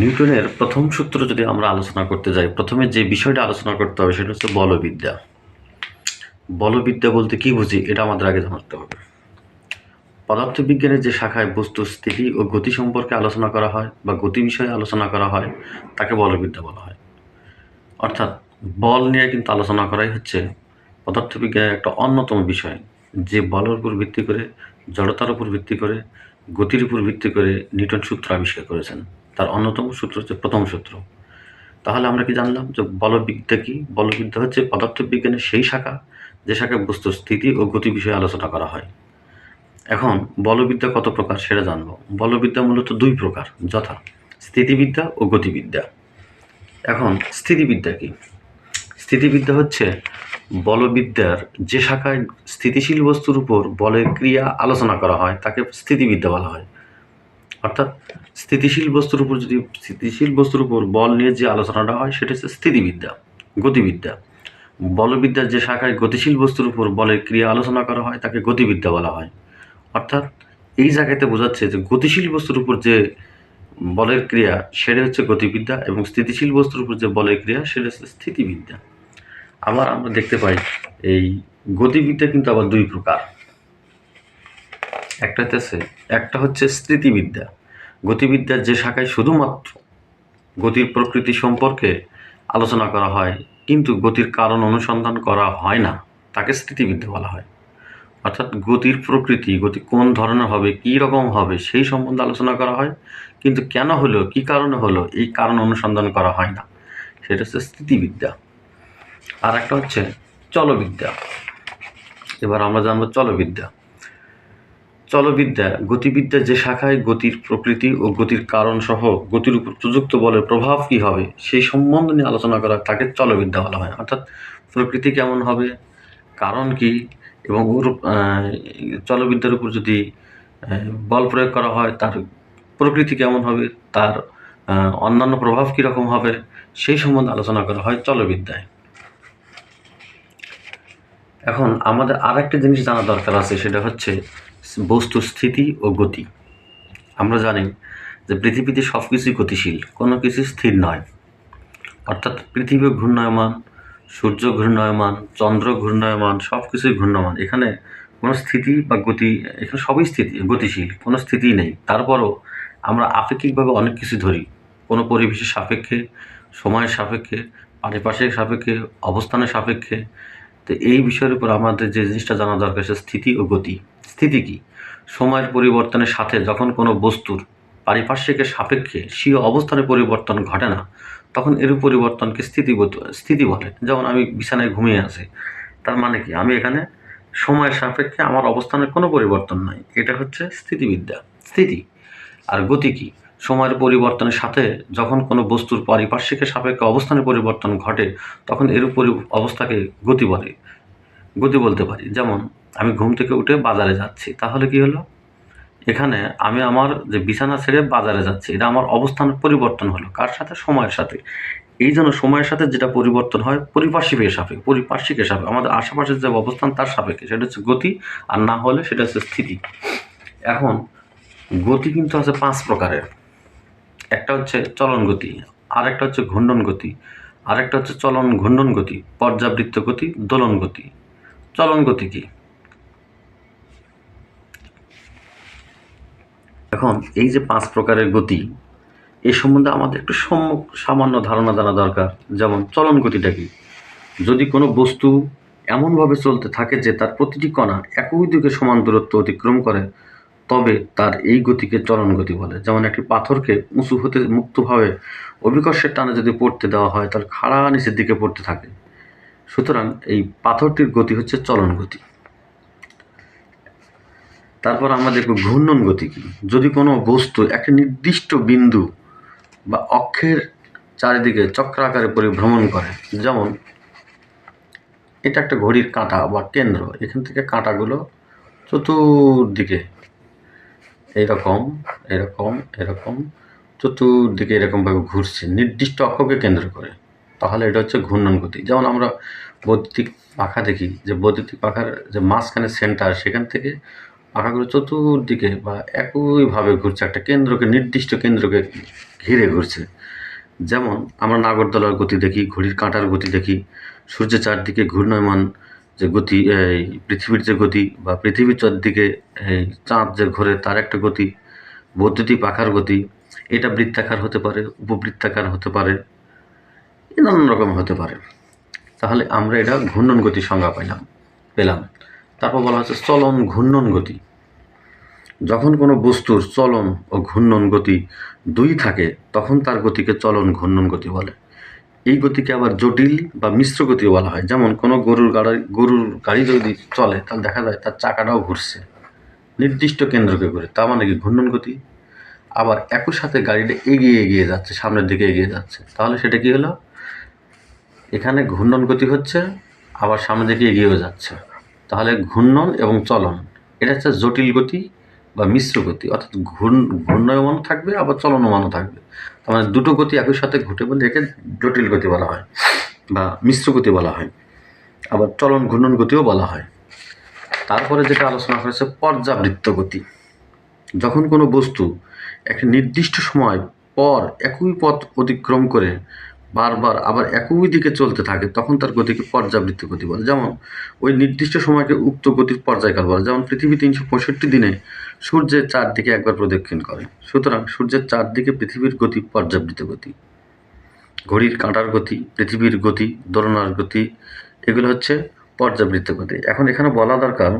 নিউটনের প্রথম সূত্র যদি আমরা আলোচনা করতে যাই, প্রথমে যে বিষয়টা আলোচনা করতে হবে সেটা হচ্ছে বলবিদ্যা। বলবিদ্যা বলতে কি বুঝি? এটা আমাদের আগে জানতে হবে। পদার্থবিজ্ঞানের যে শাখায় বস্তু, স্থিতি ও গতি সম্পর্কে আলোচনা করা হয় বা গতি বিষয়ে আলোচনা করা হয়, তাকে বলবিদ্যা বলা হয়। অর্থাৎ বল নিয়ে কিন্তু আলোচনা করাই হচ্ছে পদার্থবিজ্ঞানের একটা অন্যতম বিষয়। যে বলের উপর ভিত্তি করে, জড়তার উপর ভিত্তি করে, গতির উপর ভিত্তি করে নিউটন সূত্র আবিষ্কার করেছেন। তার অন্যতম সূত্র হচ্ছে প্রথম সূত্র। তাহলে আমরা কি জানলাম যে বলবিদ্যা কি? বলবিদ্যা হচ্ছে পদার্থবিজ্ঞানের সেই শাখা, যে শাখায় বস্তুর স্থিতি ও গতি বিষয়ে আলোচনা করা হয়। এখন বলবিদ্যা কত প্রকার সেটা জানব। বলবিদ্যা মূলত দুই প্রকার, যথা স্থিতিবিদ্যা ও গতিবিদ্যা। এখন স্থিতিবিদ্যা কি? স্থিতিবিদ্যা হচ্ছে বলবিদ্যার যে শাখায় স্থিতিশীল বস্তুর উপর বলের ক্রিয়া আলোচনা করা হয়, তাকে স্থিতিবিদ্যা বলা হয়। অর্থাৎ স্থিতিশীল বস্তুর উপর যদি স্থিতিশীল বস্তুর উপর বল নিয়ে যে আলোচনাটা হয়, সেটা হচ্ছে স্থিতিবিদ্যা, গতিবিদ্যা। বলবিদ্যার যে শাখায় গতিশীল বস্তুর উপর বলের ক্রিয়া আলোচনা করা হয়, তাকে গতিবিদ্যা বলা হয়। অর্থাৎ এই জায়গাতে বোঝাচ্ছে যে গতিশীল বস্তুর উপর যে বলের ক্রিয়া, সেটা হচ্ছে গতিবিদ্যা, এবং স্থিতিশীল বস্তুর উপর যে বলের ক্রিয়া, সেটা হচ্ছে স্থিতিবিদ্যা। আবার আমরা দেখতে পাই, এই গতিবিদ্যা কিন্তু আবার দুই প্রকার। একটা হচ্ছে একটা হচ্ছে স্থিতিবিদ্যা গতিবিদ্যার যে শাখায় শুধুমাত্র গতির প্রকৃতি সম্পর্কে আলোচনা করা হয়, কিন্তু গতির কারণ অনুসন্ধান করা হয় না, তাকে স্থিতিবিদ্যা বলা হয়। অর্থাৎ গতির প্রকৃতি, গতি কোন ধরনের হবে, কী রকম হবে, সেই সম্বন্ধে আলোচনা করা হয়, কিন্তু কেন হলো, কী কারণে হলো, এই কারণ অনুসন্ধান করা হয় না, সেটা হচ্ছে স্থিতিবিদ্যা আর একটা হচ্ছে চলবিদ্যা। এবার আমরা জানব চলবিদ্যা। চলবিদ্যা, গতিবিদ্যা যে শাখায় গতির প্রকৃতি ও গতির কারণ সহ গতির উপর প্রযুক্ত বলের প্রভাব কী হবে, সেই সম্বন্ধ নিয়ে আলোচনা করা তাকে চলবিদ্যা বলা হয়। অর্থাৎ প্রকৃতি কেমন হবে, কারণ কি, এবং ওর চলবিদ্যার উপর যদি বল প্রয়োগ করা হয়, তার প্রকৃতি কেমন হবে, তার অন্যান্য প্রভাব কীরকম হবে, সেই সম্বন্ধে আলোচনা করা হয় চলবিদ্যায়। এখন আমাদের আর একটা জিনিস জানা দরকার আছে, সেটা হচ্ছে বস্তু স্থিতি ও গতি। আমরা জানি যে পৃথিবীতে সব কিছুই গতিশীল, কোনো কিছু স্থির নয়। অর্থাৎ পৃথিবী ঘূর্ণায়মান, সূর্য ঘূর্ণায়মান, চন্দ্র ঘূর্ণায়মান সব কিছুই ঘূর্ণায়মান। এখানে কোনো স্থিতি বা গতি, এখানে সবই স্থিতি, গতিশীল, কোনো স্থিতি নেই। তারপরও আমরা আপেক্ষিকভাবে অনেক কিছু ধরি। কোনো পরিবেশের সাপেক্ষে, সময়ের সাপেক্ষে, পারিপার্শ্বিক সাপেক্ষে, অবস্থানের সাপেক্ষে। তো এই বিষয়ের উপর আমাদের যে জিনিসটা জানা দরকার সে স্থিতি ও গতি। স্থিতি কি? সময়ের পরিবর্তনের সাথে যখন কোনো বস্তুর পারিপার্শ্বিকের সাপেক্ষে স্বীয় অবস্থানে পরিবর্তন ঘটে না, তখন এর পরিবর্তনকে স্থিতি স্থিতি বলে। যেমন আমি বিছানায় ঘুমিয়ে আছি, তার মানে কি? আমি এখানে সময়ের সাপেক্ষে আমার অবস্থানের কোনো পরিবর্তন নাই। এটা হচ্ছে স্থিতিবিদ্যা। স্থিতি। আর গতি কি? সময়ের পরিবর্তনের সাথে যখন কোনো বস্তুর পারিপার্শ্বিকের সাপেক্ষে অবস্থানের পরিবর্তন ঘটে, তখন এর পরি, অবস্থাকে গতি বলে। গতি বলতে পারি। যেমন আমি ঘুম থেকে উঠে বাজারে যাচ্ছি। তাহলে কি হলো? এখানে আমি আমার যে বিছানা ছেড়ে বাজারে যাচ্ছি, এটা আমার অবস্থান পরিবর্তন হলো। কার সাথে? সময়ের সাথে। এই জন্য সময়ের সাথে যেটা পরিবর্তন হয় পরিপার্শ্বিকের সাপেক্ষে পরিপার্শ্বিকের সাপেক্ষে আমাদের আশেপাশের যে অবস্থান, তার সাপেক্ষে। সেটা হচ্ছে গতি, আর না হলে সেটা হচ্ছে স্থিতি। এখন, গতি কিন্তু আছে পাঁচ প্রকারের। একটা হচ্ছে চলন গতি, আরেকটা হচ্ছে ঘূর্ণন গতি, আরেকটা হচ্ছে চলন ঘূর্ণন গতি, পর্যাবৃত্ত গতি, দোলন গতি। চলন গতি কি? এখন এই যে পাঁচ প্রকারের গতি এই সম্বন্ধে আমাদের একটু সম্মুখ সামান্য ধারণা জানা দরকার। যেমন চলন গতিটা কি? যদি কোনো বস্তু এমনভাবে চলতে থাকে যে তার প্রতিটি কণা একই দিকে সমান দূরত্ব অতিক্রম করে, তবে তার এই গতিকে চলন গতি বলে। যেমন একটি পাথরকে উঁচু হতে মুক্তভাবে অভিকর্ষের টানে যদি পড়তে দেওয়া হয় তাহলে খাড়া নিচের দিকে পড়তে থাকে। সুতরাং এই পাথরটির গতি হচ্ছে চলন গতি। তারপর আমরা দেখব ঘূর্ণন গতি কি? যদি কোনো বস্তু একটা নির্দিষ্ট বিন্দু বা অক্ষের চারিদিকে চক্রাকারে পরিভ্রমণ করে, যেমন এটা একটা ঘড়ির কাঁটা বা কেন্দ্র, এখান থেকে কাঁটাগুলো চতুর্দিকে এইরকম এরকম এরকম, চতুর্দিকে এরকমভাবে ঘুরছে, নির্দিষ্ট অক্ষকে কেন্দ্র করে, তাহলে এটা হচ্ছে ঘূর্ণন গতি। যেমন আমরা বৈদ্যুতিক পাখা দেখি, যে বৈদ্যুতিক পাখার যে মাঝখানে সেন্টার সেখান থেকে পাখাগুলো চতুর্দিকে বা একইভাবে ঘুরছে, একটা কেন্দ্রকে, নির্দিষ্ট কেন্দ্রকে ঘিরে ঘুরছে। যেমন আমরা নাগরদোলার গতি দেখি, ঘড়ির কাঁটার গতি দেখি, সূর্যের চারদিকে ঘূর্ণয়মান যে গতি, এই পৃথিবীর যে গতি বা পৃথিবীর চারদিকে, এই চাঁদ যে ঘোরে তার একটা গতি, বৈদ্যুতিক পাখার গতি, এটা বৃত্তাকার হতে পারে, উপবৃত্তাকার হতে পারে নানান রকম হতে পারে। তাহলে আমরা এটা ঘূর্ণন গতি সংজ্ঞা পাইলাম, পেলাম। তারপর বলা হচ্ছে চলন ঘূর্ণন গতি। যখন কোনো বস্তুর চলন ও ঘূর্ণন গতি দুই থাকে, তখন তার গতিকে চলন ঘূর্ণন গতি বলে। এই গতিকে আবার জটিল বা মিশ্র গতিও বলা হয়। যেমন কোনো গরুর গাড়ি গরুর গাড়ি যদি চলে, তাহলে দেখা যায় তার চাকাটাও ঘুরছে। নির্দিষ্ট কেন্দ্রকে ঘুরে। তা মানে কি? ঘূর্ণন গতি। আবার একই সাথে গাড়িটা এগিয়ে এগিয়ে যাচ্ছে, সামনের দিকে এগিয়ে যাচ্ছে। তাহলে সেটা কি হলো? এখানে ঘূর্ণন গতি হচ্ছে, আবার সামনের দিকে এগিয়েও যাচ্ছে। তাহলে ঘূর্ণন এবং চলন, এটা হচ্ছে জটিল গতি বা মিশ্র গতি, অর্থাৎ ঘূর্ণ, ঘূর্ণয়মানও থাকবে, আবার চলনমানও থাকবে। তার মানে দুটো গতি একই সাথে ঘটে বলে একে জটিল গতি বলা হয় বা মিশ্র গতি বলা হয়। আবার চলন ঘূর্ণন গতিও বলা হয়। তারপরে যেটা আলোচনা করেছে পর্যাবৃত্ত গতি। যখন কোনো বস্তু একটা নির্দিষ্ট সময় পর একই পথ অতিক্রম করে বারবার আবার একই দিকে চলতে থাকে, তখন তার গতিকে পর্যাবৃত্ত গতি বলে। যেমন ওই নির্দিষ্ট সময়কে উক্ত গতির পর্যায়কাল বলে। যেমন পৃথিবী তিনশো পঁয়ষট্টি দিনে সূর্যের চারদিকে একবার প্রদক্ষিণ করে। সুতরাং সূর্যের চারদিকে পৃথিবীর গতি পর্যাবৃত্ত গতি। ঘড়ির কাঁটার গতি, পৃথিবীর গতি, দোলনার গতি, এগুলো হচ্ছে পর্যাবৃত্ত গতি। এখন এখানে বলা দরকার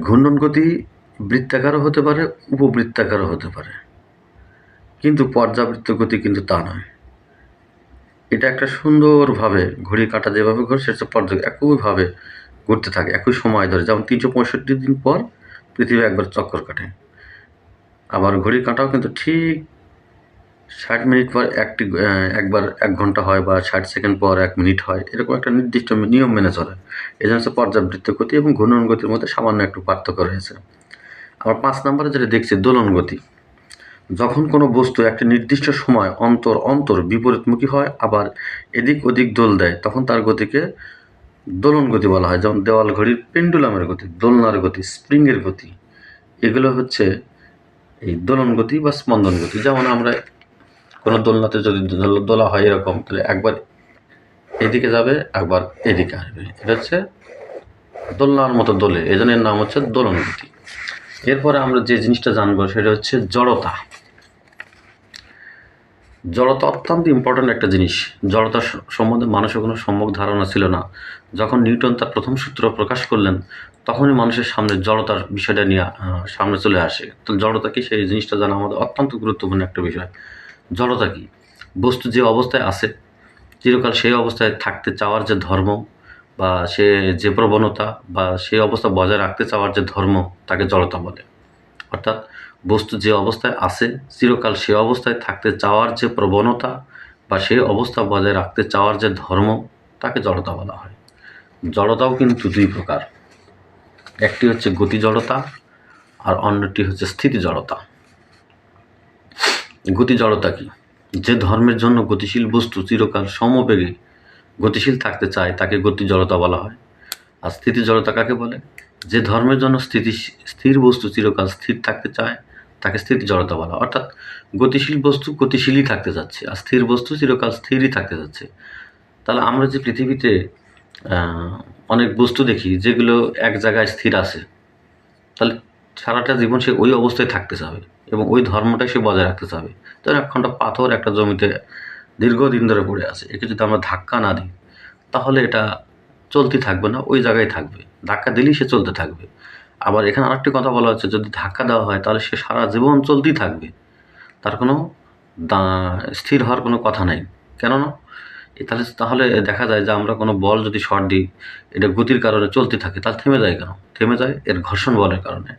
ঘূর্ণন গতি বৃত্তাকারও হতে পারে, উপবৃত্তাকারও হতে পারে। কিন্তু পর্যাবৃত্ত গতি কিন্তু তা নয়। এটা একটা সুন্দরভাবে ঘড়ির কাঁটা যেভাবে ঘুরে, সেটা পর্যায় একইভাবে ঘুরতে থাকে, একই সময় ধরে। যেমন তিনশো পঁয়ষট্টি দিন পর পৃথিবী একবার চক্কর কাটে। আবার ঘড়ির কাঁটাও কিন্তু ঠিক ষাট মিনিট পর একটি একবার এক ঘণ্টা হয় বা ষাট সেকেন্ড পর এক মিনিট হয়, এরকম একটা নির্দিষ্ট নিয়ম মেনে চলে। এই জন্য পর্যাবৃত্ত গতি এবং ঘূর্ণন গতির মধ্যে সামান্য একটু পার্থক্য রয়েছে। আবার পাঁচ নম্বরে যেটা দেখছি, দোলন গতি। যখন কোনো বস্তু একটি নির্দিষ্ট সময় অন্তর অন্তর বিপরীতমুখী হয়, আবার এদিক ওদিক দোল দেয়, তখন তার গতিকে দোলন গতি বলা হয়, যেমন দেওয়াল ঘড়ির পেন্ডুলামের গতি, দোলনার গতি, স্প্রিংয়ের গতি। এগুলো হচ্ছে এই দোলন গতি বা স্পন্দন গতি। যেমন আমরা কোনো দোলনাতে যদি দোলা হয় এরকম, তাহলে একবার এদিকে যাবে, একবার এদিকে আসবে। এটা হচ্ছে দোলনার মতো দোলে এর নাম হচ্ছে দোলন গতি। এরপরে আমরা যে জিনিসটা জানব, সেটা হচ্ছে জড়তা। জড়তা অত্যন্ত ইম্পর্ট্যান্ট একটা জিনিস। জড়তা সম্বন্ধে মানুষের কোনো সম্যক ধারণা ছিল না। যখন নিউটন তার প্রথম সূত্র প্রকাশ করলেন, তখনই মানুষের সামনে জড়তার বিষয়টা নিয়ে সামনে চলে আসে। তো জড়তা কি? সেই জিনিসটা জানা আমাদের অত্যন্ত গুরুত্বপূর্ণ একটা বিষয়। জড়তা কি? বস্তু যে অবস্থায় আছে, চিরকাল সেই অবস্থায় থাকতে চাওয়ার যে ধর্ম বা সে যে প্রবণতা বা সেই অবস্থা বজায় রাখতে চাওয়ার যে ধর্ম, তাকে জড়তা বলে। অর্থাৎ বস্তু যে অবস্থায় আছে, চিরকাল সে অবস্থায় থাকতে চাওয়ার যে প্রবণতা বা সেই অবস্থা বজায় রাখতে চাওয়ার যে ধর্ম, তাকে জড়তা বলা হয়। জড়তাও কিন্তু দুই প্রকার। একটি হচ্ছে গতি জড়তা আর অন্যটি হচ্ছে স্থিতি জড়তা। গতি জড়তা কি? যে ধর্মের জন্য গতিশীল বস্তু চিরকাল সমবেগে গতিশীল থাকতে চায়, তাকে গতি জড়তা বলা হয়। আর স্থিতি জড়তা কাকে বলে? যে ধর্মের জন্য স্থিতি, স্থির বস্তু চিরকাল স্থির থাকতে চায়, তাকে স্থিতি জড়তা বলা। অর্থাৎ গতিশীল বস্তু গতিশীলই থাকতে যাচ্ছে, আর স্থির বস্তু চিরকাল স্থিরই থাকতে যাচ্ছে। তাহলে আমরা যে পৃথিবীতে অনেক বস্তু দেখি, যেগুলো এক জায়গায় স্থির আছে, তাহলে সারাটা জীবন সে ওই অবস্থায় থাকতে চাবে, এবং ওই ধর্মটাই সে বজায় রাখতে চাবে। তো একখণ্ড পাথর একটা জমিতে দীর্ঘদিন ধরে পড়ে আছে, একে যদি আমরা ধাক্কা না দিই, তাহলে এটা চলতে থাকবে না, ওই জায়গায় থাকবে। ধাক্কা দিলেই সে চলতে থাকবে। আবার এখানে আরেকটি কথা বলা হচ্ছে, যদি ধাক্কা দেওয়া হয় তাহলে সে সারা জীবন চলতেই থাকবে। তার কোনো স্থির হওয়ার কোনো কথা নাই। কেননা? তাহলে তাহলে দেখা যায় যে আমরা কোনো বল যদি শর্ট দিই, এটা গতির কারণে চলতে থাকে, তাহলে থেমে যায় কেন? থেমে যায় এর ঘর্ষণ বলের কারণে।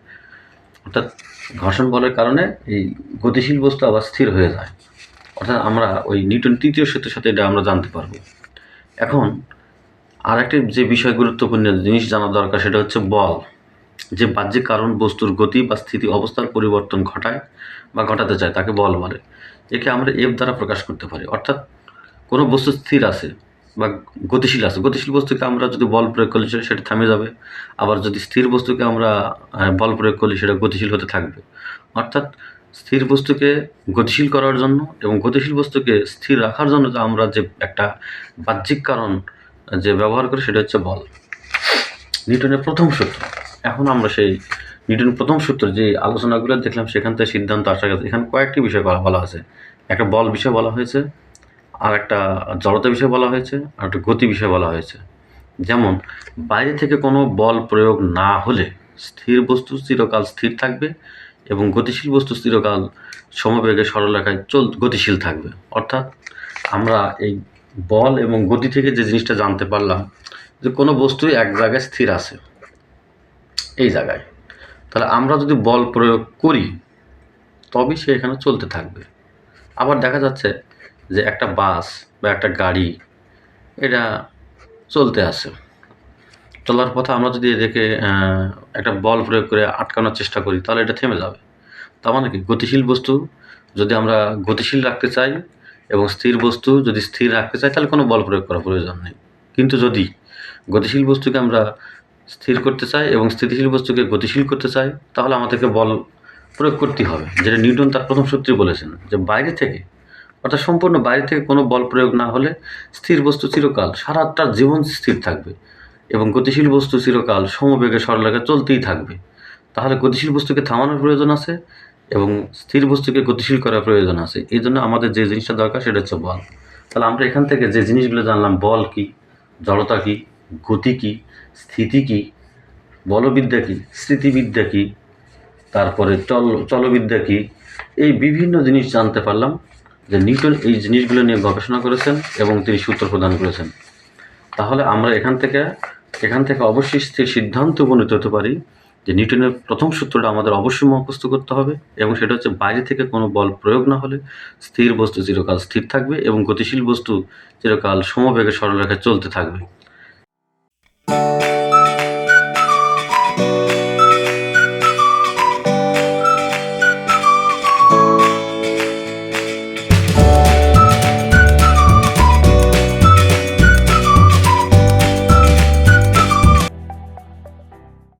অর্থাৎ ঘর্ষণ বলের কারণে এই গতিশীল বস্তু আবার স্থির হয়ে যায়। অর্থাৎ আমরা ওই নিউটন তৃতীয় সূত্রের সাথে এটা আমরা জানতে পারব। এখন আরেকটি যে বিষয় গুরুত্বপূর্ণ জিনিস জানা দরকার, সেটা হচ্ছে বল। যে বাহ্যিক কারণ বস্তুর গতি বা স্থিতি অবস্থার পরিবর্তন ঘটায় বা ঘটাতে চায়, তাকে বল বলে। একে আমরা এফ দ্বারা প্রকাশ করতে পারি। অর্থাৎ কোনো বস্তু স্থির আছে বা গতিশীল আছে। গতিশীল বস্তুকে আমরা যদি বল প্রয়োগ করলে সে- সেটা থামে যাবে। আবার যদি স্থির বস্তুকে আমরা বল প্রয়োগ করলে সেটা গতিশীল হতে থাকবে। অর্থাৎ স্থির বস্তুকে গতিশীল করার জন্য এবং গতিশীল বস্তুকে স্থির রাখার জন্য আমরা যে একটা বাহ্যিক কারণ যে ব্যবহার করি সেটা হচ্ছে বল। নিউটনের প্রথম সূত্র। এখন আমরা সেই নিউটনের প্রথম সূত্র যে আলোচনাগুলো দেখলাম, সেখান থেকে সিদ্ধান্ত আসা গেছে। এখানে কয়েকটি বিষয় বলা বলা আছে। একটা বল বিষয় বলা হয়েছে, আর একটা জড়তা বিষয় বলা হয়েছে, আর একটা গতি বিষয় বলা হয়েছে। যেমন, বাইরে থেকে কোনো বল প্রয়োগ না হলে স্থির বস্তু চিরকাল স্থির থাকবে এবং গতিশীল বস্তু চিরকাল সমবেগে সরলরেখায় চল গতিশীল থাকবে। অর্থাৎ আমরা এই বল এবং গতি থেকে যে জিনিসটা জানতে পারলাম যে কোনো বস্তুই এক জায়গায় স্থির আছে। এই জায়গায়। তাহলে আমরা যদি বল প্রয়োগ করি, তবেই সে এখানে চলতে থাকবে। আবার দেখা যাচ্ছে যে একটা বাস বা একটা গাড়ি, এটা চলতে আছে। চলার পথে আমরা যদি এদেরকে একটা বল প্রয়োগ করে আটকানোর চেষ্টা করি, তাহলে এটা থেমে যাবে। তার মানে কি? গতিশীল বস্তু, যদি আমরা গতিশীল রাখতে চাই এবং স্থির বস্তু যদি স্থির রাখতে চাই, তাহলে কোনো বল প্রয়োগ করার প্রয়োজন নেই। কিন্তু যদি গতিশীল বস্তুকে আমরা স্থির করতে চাই এবং স্থিতিশীল বস্তুকে গতিশীল করতে চাই, তাহলে আমাদেরকে বল প্রয়োগ করতেই হবে। যেটা নিউটন তার প্রথম সূত্রে বলেছেন যে বাইরে থেকে, অর্থাৎ সম্পূর্ণ বাইরে থেকে কোনো বল প্রয়োগ না হলে স্থির বস্তু চিরকাল, সারাটা জীবন স্থির থাকবে এবং গতিশীল বস্তু চিরকাল সমবেগে সরলরেখা চলতেই থাকবে। তাহলে গতিশীল বস্তুকে থামানোর প্রয়োজন আছে এবং স্থির বস্তুকে গতিশীল করার প্রয়োজন আছে। এই জন্য আমাদের যে জিনিসটা দরকার সেটা হচ্ছে বল। তাহলে আমরা এখান থেকে যে জিনিসগুলো জানলাম, বল কি, জড়তা কি, গতি কি, স্থিতি কি, বলবিদ্যা কি, স্মৃতিবিদ্যা কি, তারপরে চল, চলবিদ্যা কি, এই বিভিন্ন জিনিস জানতে পারলাম যে নিউটন এই জিনিসগুলো নিয়ে গবেষণা করেছেন এবং তিনি সূত্র প্রদান করেছেন। তাহলে আমরা এখান থেকে এখান থেকে অবশ্যই স্থির সিদ্ধান্তে উপনীত হতে পারি যে নিউটনের প্রথম সূত্রটা আমাদের অবশ্যই মুখস্থ করতে হবে এবং সেটা হচ্ছে বাইরে থেকে কোনো বল প্রয়োগ না হলে স্থির বস্তু চিরকাল স্থির থাকবে এবং গতিশীল বস্তু চিরকাল সমবেগে সরলরেখায় চলতে থাকবে।